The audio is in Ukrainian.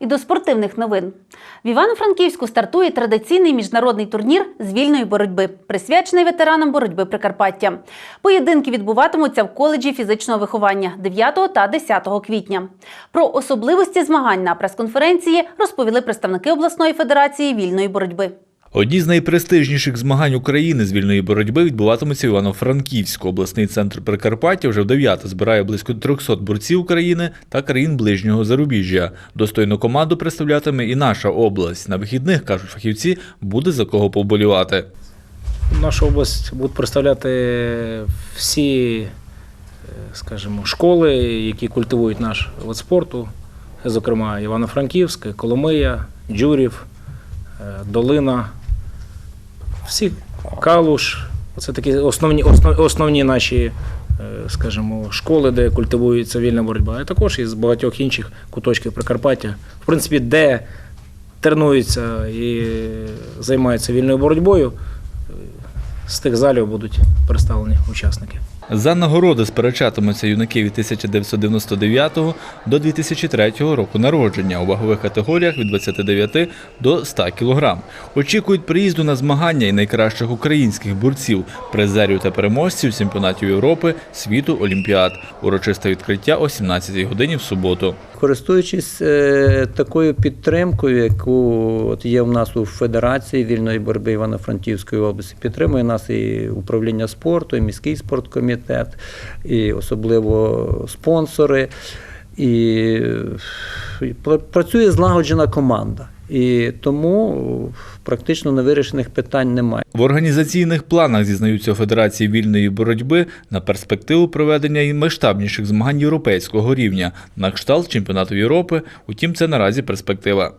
І до спортивних новин. В Івано-Франківську стартує традиційний міжнародний турнір з вільної боротьби, присвячений ветеранам боротьби Прикарпаття. Поєдинки відбуватимуться в коледжі фізичного виховання 9 та 10 квітня. Про особливості змагань на прес-конференції розповіли представники обласної федерації вільної боротьби. Одні з найпрестижніших змагань України з вільної боротьби відбуватимуться в Івано-Франківську. Обласний центр Прикарпаття вже в дев'яте збирає близько 300 борців України та країн ближнього зарубіжжя. Достойну команду представлятиме і наша область. На вихідних, кажуть фахівці, буде за кого поболівати. Нашу область будуть представляти всі, е, скажімо, школи, які культивують наш вид спорту, зокрема Івано-Франківськ, Коломия, Джурів, е, Долина, всі Калуш. Це такі основні, основ- основні наші, е, скажімо, школи, де культивується вільна боротьба, а також із багатьох інших куточків Прикарпаття, в принципі, де тренуються і займаються вільною боротьбою, з тих залів будуть представлені учасники. За нагороди сперечатимуться юнаки від 1999 до 2003 року народження у вагових категоріях від 29 до 100 кг. Очікують приїзду на змагання і найкращих українських борців, призерів та переможців чемпіонатів Європи, світу, олімпіад. Урочисте відкриття о 17 годині в суботу. Користуючись е, такою підтримкою, яку от є в нас у Федерації вільної боротьби Івано-Франківської області, підтримує нас і управління спорту, і міський спорткомітет, і особливо спонсори. І працює злагоджена команда. І тому практично невирішених питань немає. В організаційних планах зізнаються Федерації вільної боротьби на перспективу проведення і масштабніших змагань європейського рівня на кшталт чемпіонату Європи. Утім, це наразі перспектива.